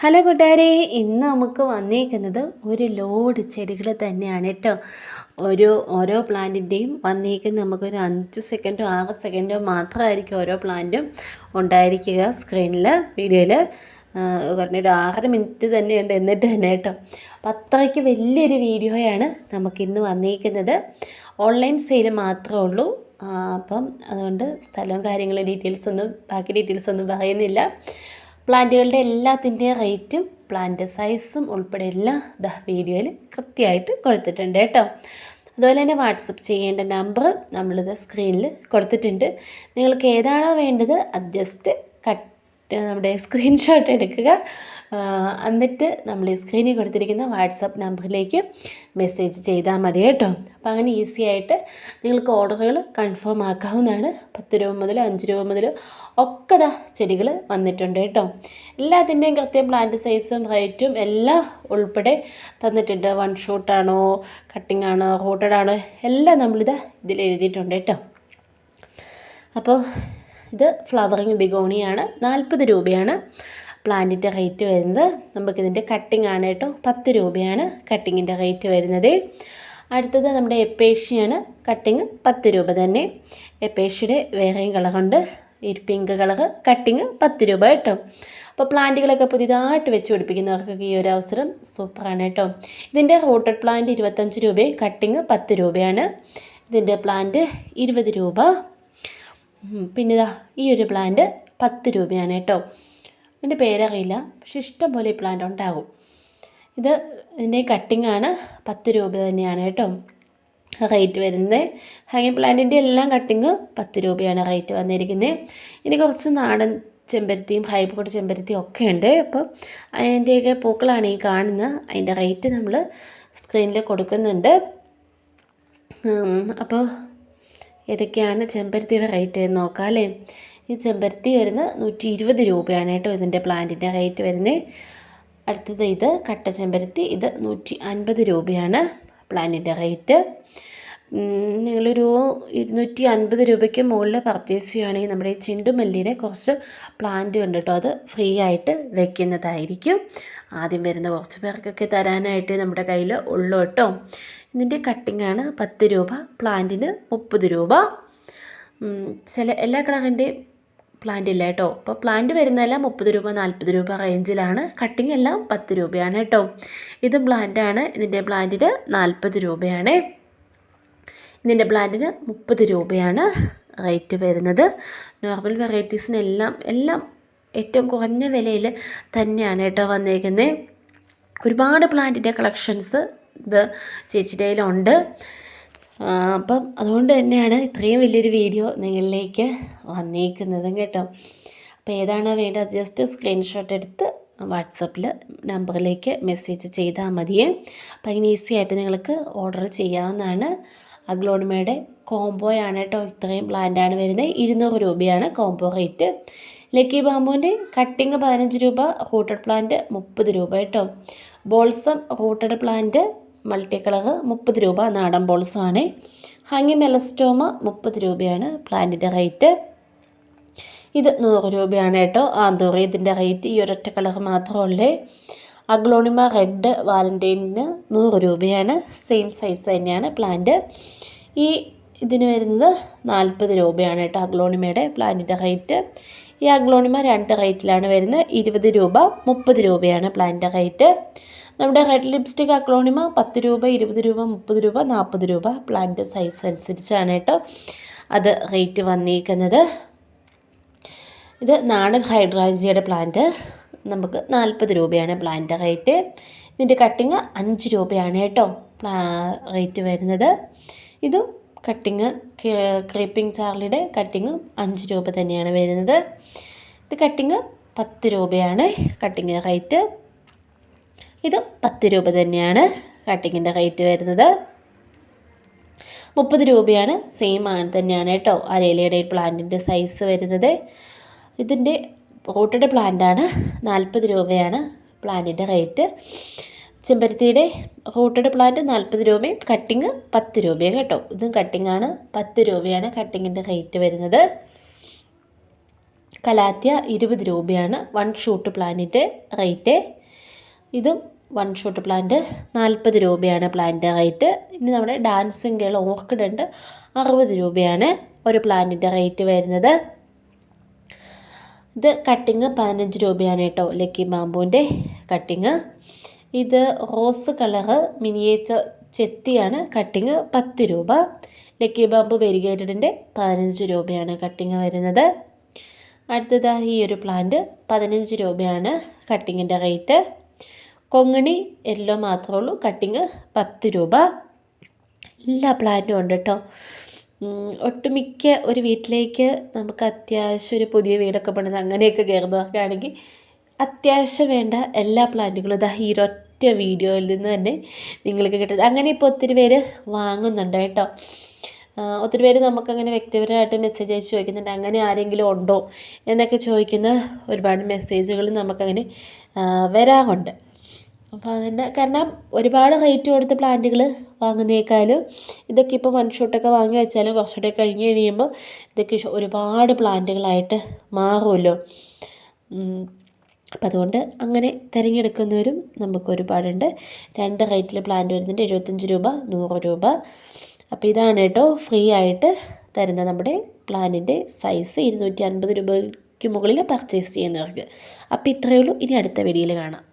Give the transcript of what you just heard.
Hello കൂട്ടുകാരെ ഇന്ന് നമുക്ക് വന്നേക്കുന്നത് ഒരു ലോഡ് ചെടികൾ തന്നെയാണ് കേട്ടോ. ഒരു ഓരോ പ്ലാന്റിന്റെയും വന്നേക്കുന്നത് നമുക്കൊരു അഞ്ച് സെക്കൻഡോ ആറ് സെക്കൻഡോ മാത്രമായിരിക്കും ഓരോ പ്ലാന്റും ഉണ്ടായിരിക്കുക സ്ക്രീനിൽ വീഡിയോയിൽ കുറഞ്ഞൊരു ആറ് മിനിറ്റ് തന്നെയുണ്ട് എന്നിട്ട് തന്നെ കേട്ടോ. അത്രയ്ക്ക് വലിയൊരു വീഡിയോയാണ് നമുക്കിന്ന് വന്നേക്കുന്നത്. ഓൺലൈൻ സെയിൽ മാത്രമേ ഉള്ളൂ. അപ്പം അതുകൊണ്ട് സ്ഥലവും കാര്യങ്ങളും ഡീറ്റെയിൽസ് ഒന്നും ബാക്കി ഡീറ്റെയിൽസ് ഒന്നും പറയുന്നില്ല. പ്ലാന്റുകളുടെ എല്ലാത്തിന്റെയും റേറ്റും പ്ലാന്റ് സൈസും ഉൾപ്പെടെ എല്ലാം ദാ വീഡിയോയിൽ കൃത്യമായിട്ട് കൊടുത്തിട്ടുണ്ട് കേട്ടോ. അതുപോലെ തന്നെ വാട്സപ്പ് ചെയ്യേണ്ട നമ്പർ നമ്മളിത് സ്ക്രീനിൽ കൊടുത്തിട്ടുണ്ട്. നിങ്ങൾക്ക് ഏതാണോ വേണ്ടത് അത് ജസ്റ്റ് കട്ട് നമ്മുടെ സ്ക്രീൻഷോട്ട് എടുക്കുക. എന്നിട്ട് നമ്മൾ ഈ സ്ക്രീനിൽ കൊടുത്തിരിക്കുന്ന വാട്സപ്പ് നമ്പറിലേക്ക് മെസ്സേജ് ചെയ്താൽ മതി കേട്ടോ. അപ്പോൾ അങ്ങനെ ഈസി ആയിട്ട് നിങ്ങൾക്ക് ഓർഡറുകൾ കൺഫേം ആക്കാവുന്നതാണ്. പത്ത് രൂപ മുതൽ അഞ്ച് രൂപ മുതൽ ഒക്കെ ദാ ചെടികൾ വന്നിട്ടുണ്ട് കേട്ടോ. എല്ലാത്തിന്റെയും കൃത്യം പ്ലാന്റ് സൈസും റേറ്റും എല്ലാം ഉൾപ്പെടെ തന്നിട്ടുണ്ട്. വൺ ഷൂട്ടാണോ കട്ടിംഗ് ആണോ റൂട്ടഡ് ആണോ എല്ലാം നമ്മളിത് ഇതിൽ എഴുതിയിട്ടുണ്ട് കേട്ടോ. അപ്പോൾ ഇത് ഫ്ലവറിങ് ബിഗോണിയാണ്. നാൽപ്പത് രൂപയാണ് പ്ലാന്റിന്റെ റേറ്റ് വരുന്നത്. നമുക്കിതിന്റെ കട്ടിംഗ് ആണ് കേട്ടോ. പത്ത് രൂപയാണ് കട്ടിങ്ങിന്റെ റേറ്റ് വരുന്നത്. അടുത്തത് നമ്മുടെ എപ്പേഷ്യയാണ്. കട്ടിങ് പത്ത് രൂപ തന്നെ. എപ്പേഷ്യയുടെ വേറെയും കളറുണ്ട് ഈ പിങ്ക് കളറ് കട്ടിങ് പത്ത് രൂപ കേട്ടോ. അപ്പോൾ പ്ലാന്റുകളൊക്കെ പുതിയതായിട്ട് വെച്ച് പിടിപ്പിക്കുന്നവർക്കൊക്കെ ഈ ഒരു അവസരം സൂപ്പറാണ് കേട്ടോ. ഇതിന്റെ റോട്ടഡ് പ്ലാന്റ് ഇരുപത്തഞ്ച് രൂപയും കട്ടിങ് പത്ത് രൂപയാണ്. ഇതിന്റെ പ്ലാന്റ് ഇരുപത് രൂപ. പിന്നെ ഇതാ ഈ ഒരു പ്ലാന്റ് പത്ത് രൂപയാണ് കേട്ടോ. എന്റെ പേരറിയില്ല പക്ഷെ ഇഷ്ടം പോലെ ഈ പ്ലാന്റ് ഉണ്ടാകും ഇത് ഇതിന്റെ കട്ടിംഗ് ആണ് പത്ത് രൂപ തന്നെയാണ് കേട്ടോ. റേറ്റ് വരുന്നത്. ഹാങ്ങിങ് പ്ലാന്റിന്റെ എല്ലാം കട്ടിങ് പത്ത് രൂപയാണ് റേറ്റ് വന്നിരിക്കുന്നത്. ഇനി കുറച്ച് നാടൻ ചെമ്പരത്തിയും ഹൈബ്രിഡ് ചെമ്പരത്തിയും ഒക്കെ ഉണ്ട്. അപ്പം അതിന്റെയൊക്കെ പൂക്കളാണ് ഈ കാണുന്നത്. അതിന്റെ റേറ്റ് നമ്മൾ സ്ക്രീനിൽ കൊടുക്കുന്നുണ്ട്. അപ്പോൾ ഏതൊക്കെയാണ് ചെമ്പരത്തിയുടെ റേറ്റ് എന്ന് നോക്കാം അല്ലേ ഈ ചെമ്പരത്തി വരുന്നത് നൂറ്റി ഇരുപത് രൂപയാണ് കേട്ടോ ഇതിന്റെ പ്ലാന്റിന്റെ റേറ്റ് വരുന്നത്. അടുത്തത് ഇത് കട്ട ചെമ്പരത്തി ഇത് നൂറ്റി അൻപത് രൂപയാണ് പ്ലാന്റിന്റെ റേറ്റ്. നിങ്ങളൊരു ഇരുന്നൂറ്റി അൻപത് രൂപയ്ക്ക് മുകളിൽ പർച്ചേസ് ചെയ്യുകയാണെങ്കിൽ നമ്മുടെ ഈ ചെണ്ടുമല്ലിയുടെ കുറച്ച് പ്ലാന്റ് ഉണ്ട് അത് ഫ്രീ ആയിട്ട് വയ്ക്കുന്നതായിരിക്കും ആദ്യം വരുന്ന കുറച്ച് പേർക്കൊക്കെ തരാനായിട്ട് നമ്മുടെ കയ്യിൽ ഉള്ളു കേട്ടോ. ഇതിന്റെ കട്ടിങ്ങാണ് പത്ത് രൂപ പ്ലാന്റിന് മുപ്പത് രൂപ. ചില എല്ലാ കളറിന്റെയും പ്ലാന്റ് ഇല്ല കേട്ടോ. അപ്പോൾ പ്ലാന്റ് വരുന്നതെല്ലാം മുപ്പത് രൂപ നാൽപ്പത് രൂപ റേഞ്ചിലാണ് കട്ടിങ് എല്ലാം പത്ത് രൂപയാണ് കേട്ടോ. ഇതും പ്ലാന്റാണ് ഇതിന്റെ പ്ലാന്റിന് നാൽപ്പത് രൂപയാണ്. ഇതിന്റെ പ്ലാന്റിന് മുപ്പത് രൂപയാണ് റേറ്റ് വരുന്നത്. നോർമൽ വെറൈറ്റീസിനെല്ലാം എല്ലാം ഏറ്റവും കുറഞ്ഞ വിലയിൽ തന്നെയാണ് കേട്ടോ വന്നേക്കുന്നത് ഒരുപാട് പ്ലാന്റിന്റെ കളക്ഷൻസ് ഇത് ചേച്ചിയുടെ കയ്യിലുണ്ട്. അപ്പം അതുകൊണ്ട് തന്നെയാണ് ഇത്രയും വലിയൊരു വീഡിയോ നിങ്ങളിലേക്ക് വന്നേക്കുന്നതും കേട്ടോ. അപ്പോൾ ഏതാണ് വേണ്ടത് ജസ്റ്റ് സ്ക്രീൻഷോട്ട് എടുത്ത് വാട്സപ്പിൽ നമ്പറിലേക്ക് മെസ്സേജ് ചെയ്താൽ മതിയേ. അപ്പോൾ അതിന് ഈസി ആയിട്ട് നിങ്ങൾക്ക് ഓർഡർ ചെയ്യാവുന്നതാണ്. അഗ്ലോണിമയുടെ കോംബോയാണ് കേട്ടോ. ഇത്രയും പ്ലാന്റാണ് വരുന്നത് ഇരുന്നൂറ് രൂപയാണ് കോംബോ റേറ്റ് ലക്കി ബാമ്പുവിന്റെ കട്ടിങ് പതിനഞ്ച് രൂപ റൂട്ടഡ് പ്ലാന്റ് മുപ്പത് രൂപ കേട്ടോ. Balsam rooted plant multi colour മുപ്പത് രൂപ നാടൻ ബോൾസാണ്. ഹങ്ങി മെലസ്റ്റോമ മുപ്പത് രൂപയാണ് പ്ലാന്റിന്റെ റേറ്റ്. ഇത് നൂറ് രൂപയാണ് കേട്ടോ. ആന്തൂറി ഇതിന്റെ റേറ്റ് ഈ ഒരൊറ്റ കളർ മാത്രമല്ലേ അഗ്ലോണിമ റെഡ് വാലന്റൈനിന് നൂറ് രൂപയാണ്. സെയിം സൈസ് തന്നെയാണ് പ്ലാന്റ്. ഈ ഇതിന് വരുന്നത് നാൽപ്പത് രൂപയാണ് കേട്ടോ അഗ്ലോണിമയുടെ പ്ലാന്റിന്റെ റേറ്റ്. ഈ അഗ്ലോണിമ രണ്ട് റേറ്റിലാണ് വരുന്നത്. ഇരുപത് രൂപ മുപ്പത് രൂപയാണ് പ്ലാന്റിന്റെ റേറ്റ്. നമ്മുടെ റെഡ് ലിപ്സ്റ്റിക് അക്ലോണിമ പത്ത് രൂപ ഇരുപത് രൂപ മുപ്പത് രൂപ നാൽപ്പത് രൂപ. പ്ലാന്റ് സൈസ് അനുസരിച്ചാണ് കേട്ടോ അത് റേറ്റ് വന്നിരിക്കുന്നത് ഇത് നാടൻ ഹൈഡ്രാഞ്ചിയുടെ പ്ലാന്റ് നമുക്ക് നാൽപ്പത് രൂപയാണ് പ്ലാന്റ് റേറ്റ് ഇതിന്റെ കട്ടിങ് അഞ്ച് രൂപയാണ് കേട്ടോ റേറ്റ് വരുന്നത്. ഇതും കട്ടിങ് ക്രീപ്പിംഗ് ചാർലിയുടെ കട്ടിങ് അഞ്ച് രൂപ തന്നെയാണ് വരുന്നത്. ഇത് കട്ടിങ് പത്ത് രൂപയാണ്. കട്ടിങ് റേറ്റ് ഇത് പത്ത് രൂപ തന്നെയാണ് കട്ടിങ്ങിന്റെ റേറ്റ് വരുന്നത്. മുപ്പത് രൂപയാണ് സെയിം ആണ് തന്നെയാണ് കേട്ടോ അരയിലയുടെ പ്ലാന്റിന്റെ സൈസ് വരുന്നത്. ഇതിന്റെ റൂട്ടഡ് പ്ലാന്റാണ് നാൽപ്പത് രൂപയാണ് പ്ലാന്റിന്റെ റേറ്റ് ചെമ്പരത്തിയുടെ റൂട്ടഡ് പ്ലാന്റ് നാൽപ്പത് രൂപയും കട്ടിങ് പത്ത് രൂപയും കേട്ടോ ഇതും കട്ടിങ്ങാണ് പത്ത് രൂപയാണ് കട്ടിങ്ങിന്റെ റേറ്റ് വരുന്നത്. കലാത്തിയ ഇരുപത് രൂപയാണ് വൺ ഷൂട്ട് പ്ലാന്റിന്റെ റേറ്റ് ഇതും വൺ ഷോട്ട് പ്ലാന്റ് നാൽപ്പത് രൂപയാണ് പ്ലാന്റ് റേറ്റ് ഇനി നമ്മുടെ ഡാൻസിങ് ഗേൾ ഓർക്കിഡ് ഉണ്ട്. അറുപത് രൂപയാണ് ഒരു പ്ലാന്റിന്റെ റേറ്റ് വരുന്നത്. ഇത് കട്ടിങ് പതിനഞ്ച് രൂപയാണ് കേട്ടോ ലക്കി ബാമ്പുവിന്റെ കട്ടിങ് ഇത് റോസ് കളറ് മിനിയേച്ചർ ചെത്തിയാണ് കട്ടിങ് പത്ത് രൂപ. ലക്കി ബാമ്പു വെരിഗേറ്റഡിന്റെ പതിനഞ്ച് രൂപയാണ് കട്ടിങ് വരുന്നത്. അടുത്തത് ഈ ഒരു പ്ലാന്റ് പതിനഞ്ച് രൂപയാണ് കട്ടിങ്ങിന്റെ റേറ്റ് കൊങ്ങണി യെല്ലോ മാത്രമേ ഉള്ളൂ. കട്ടിങ് പത്ത് രൂപ. എല്ലാ പ്ലാന്റും ഉണ്ട് കേട്ടോ ഒട്ടുമിക്ക ഒരു വീട്ടിലേക്ക് നമുക്ക് അത്യാവശ്യം ഒരു പുതിയ വീടൊക്കെ പണിത് അങ്ങനെയൊക്കെ കയറുന്നവർക്കാണെങ്കിൽ അത്യാവശ്യം വേണ്ട എല്ലാ പ്ലാന്റുകളും ഇതാ ഈ ഒറ്റ വീഡിയോയിൽ നിന്ന് തന്നെ നിങ്ങൾക്ക് കിട്ടുന്നത് അങ്ങനെ ഇപ്പോൾ ഒത്തിരി പേര് വാങ്ങുന്നുണ്ട് കേട്ടോ. ഒത്തിരി പേര് നമുക്കങ്ങനെ വ്യക്തിപരമായിട്ട് മെസ്സേജ് അയച്ച് ചോദിക്കുന്നുണ്ട്. അങ്ങനെ ആരെങ്കിലും ഉണ്ടോ എന്നൊക്കെ ചോദിക്കുന്ന ഒരുപാട് മെസ്സേജുകൾ നമുക്കങ്ങനെ വരാറുണ്ട്. അപ്പോൾ അതിന്റെ കാരണം ഒരുപാട് റേറ്റ് കൊടുത്ത് പ്ലാന്റുകൾ വാങ്ങുന്നേക്കാളും ഇതൊക്കെ ഇപ്പോൾ വൺ ഷോട്ടൊക്കെ വാങ്ങി വെച്ചാലും കുറച്ചുകൂടെ കഴിഞ്ഞ് കഴിയുമ്പോൾ ഇതൊക്കെ ഒരുപാട് പ്ലാന്റുകളായിട്ട് മാറുമല്ലോ അപ്പം അതുകൊണ്ട് അങ്ങനെ തിരഞ്ഞെടുക്കുന്നവരും നമുക്ക് ഒരുപാടുണ്ട്. രണ്ട് റേറ്റിൽ പ്ലാന്റ് വരുന്നുണ്ട്. എഴുപത്തഞ്ച് രൂപ നൂറ് രൂപ. അപ്പോൾ ഇതാണ് കേട്ടോ ഫ്രീ ആയിട്ട് തരുന്ന നമ്മുടെ പ്ലാനിന്റെ സൈസ് ഇരുന്നൂറ്റി അൻപത് രൂപയ്ക്ക് മുകളിൽ പർച്ചേസ് ചെയ്യുന്നവർക്ക്. അപ്പോൾ ഇത്രയേ ഉള്ളൂ. ഇനി അടുത്ത വീഡിയോയിൽ കാണാം.